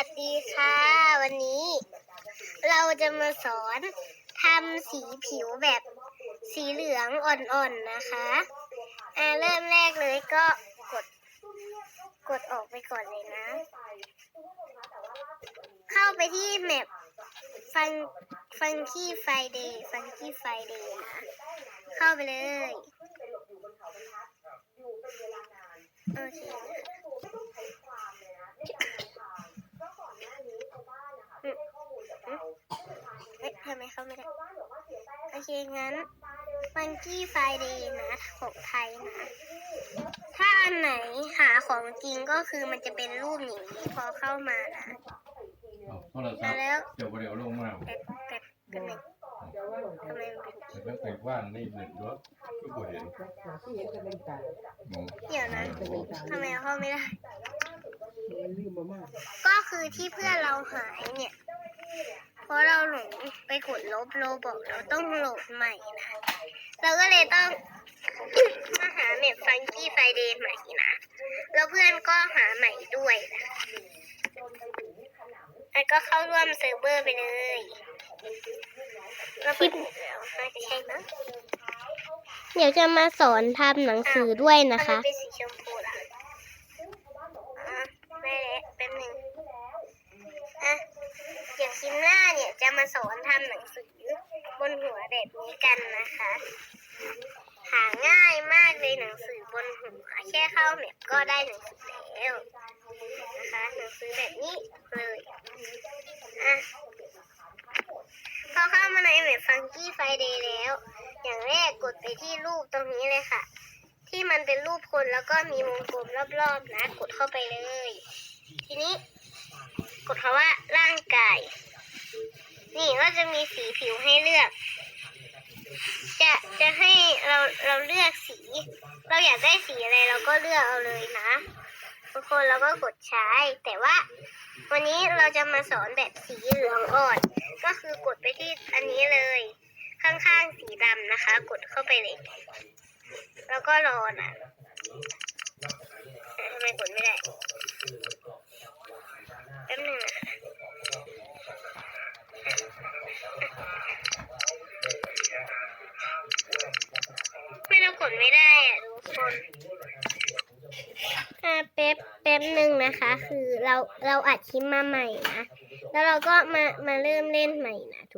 วัสดีค่ะ วันนี้ เราจะมาสอนทำสีผิวแบบสีเหลืองอ่อนๆนะคะ อ่าเริ่มแรกเลยก็กด กดออกไปก่อนเลยนะ เข้าไปที่แมปฟังฟังกี้ไฟเดย์ฟังกี้ไฟเดย์นะเข้าไปเลยโอเคอืมอืมเอ๊ะทำ ไมเข้าไม่ได้ โอเคงั้นฟังกี้ไฟเดย์นะของไทยนะ ถ้าอันไหนหาของจริงก็คือมันจะเป็นรูปอย่างนี้พอเข้ามานะ เอาโทรศัพท์แล้ว เดี๋ยวบ่เดี๋ยวลงมาแป๊บแป๊บแป๊บหนึงทำไมมันเป็นแต่ก็เป็นว่างนี่หนึ่งด้วยก็บ่เห็นงงเดี๋ยวนะทำไมเอาเข้าไม่ได้ลืมมามากก็คือที่เพื่อนเราหายเนี่ย เพราะเราหลงไปกดลบโลบอกเราต้องโหลดใหม่นะ เราก็เลยต้อง มาหาเมดฟังกี้ไฟเดย์ใหม่นะ แล้วเพื่อนก็หาใหม่ด้วยนะแล้วก็เข้าร่วมเซิร์ฟเวอร์ไปเลยเราเปิดแล้วน่าจะใช่มั้งเดี๋ยวจะมาสอนทำหนังสือด้วยนะคะทำไมเป็นสีชมพูล่ะอะไม่แล้วแป๊บหนึงอะเดี๋ยวคิมล่าเนี่ยจะ มาสอนทำหนังสือบนหัวแบบนี้กันนะคะ หาง่ายมากเลยหนังสือบนหัวแค่เข้าเม็บก็ได้หนังสือแล้วนะคะหนังสือแบบนี้เลยอะพอเข้ามาในเว็บฟังกี้ไฟเดย์แล้ว อย่างแรกกดไปที่รูปตรงนี้เลยค่ะ ที่มันเป็นรูปคนแล้วก็มีวงกลมรอบๆนะ กดเข้าไปเลย ทีนี้กดคำว่าร่าง นี่ก็จะมีสีผิวให้เลือก จะจะให้เราเราเลือกสี เราอยากได้สีอะไรเราก็เลือกเอาเลยนะทุกคนเราก็กดใช้ แต่ว่า วันนี้เราจะมาสอนแบบสีเหลืองอ่อน ก็คือกดไปที่อันนี้เลย ข้างๆสีดำนะคะ กดเข้าไปเลย แล้วก็รอนะเอ๊ะทำไมกดไม่ได้ ผลไม่ได้อะทุกคนอ่าแป๊บแป๊บหนึ่งนะคะ คือเราเราอัดคลิปมาใหม่นะ แล้วเราก็มามาเริ่มเล่นใหม่นะทุก